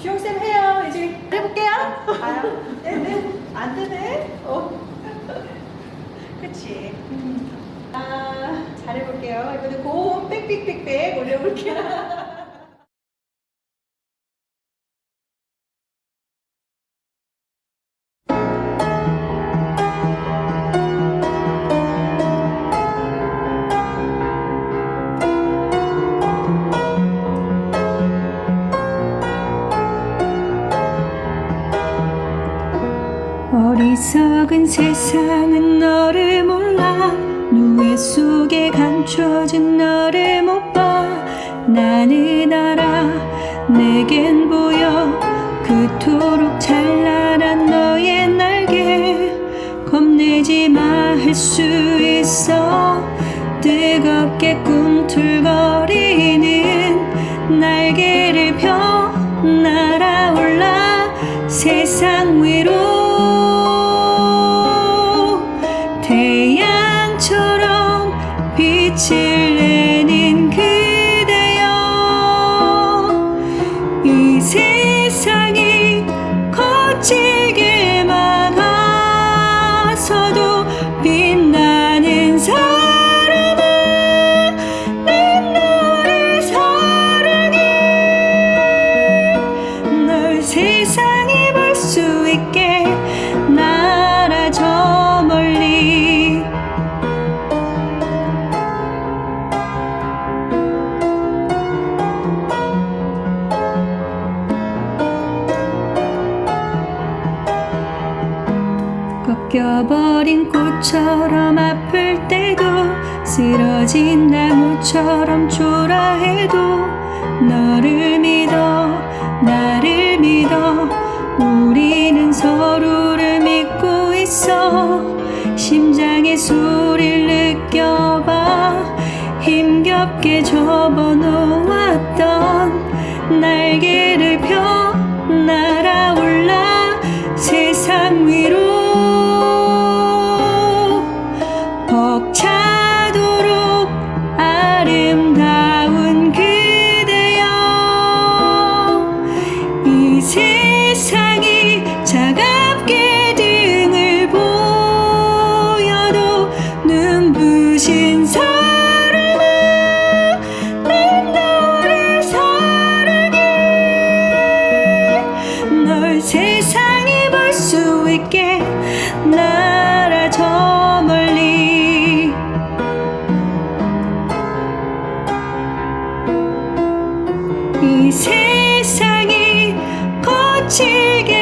주영쌤 해요. 이제 해볼게요. 아요. 네네. 안 되네. 어. 그치. 음. 아, 잘해볼게요. 이번에 고음 빽빽빽빽 올려볼게요. 어리석은 세상은 너를 몰라. 누에 속에 감춰진 너를 못 봐. 나는 알아. 내겐 보여. 그토록 찬란한 너의 날개. 겁내지 마 할 수 있어. 뜨겁게 꿈틀거리는 날개를 펴. 날아올라. 세상 위로 起 꺾여버린 꽃처럼 아플 때도 쓰러진 나무처럼 초라해도 너를 믿어 나를 믿어. 우리는 서로를 믿고 있어. 심장의 소리를 느껴봐. 힘겹게 접어놓았던 날개를 지게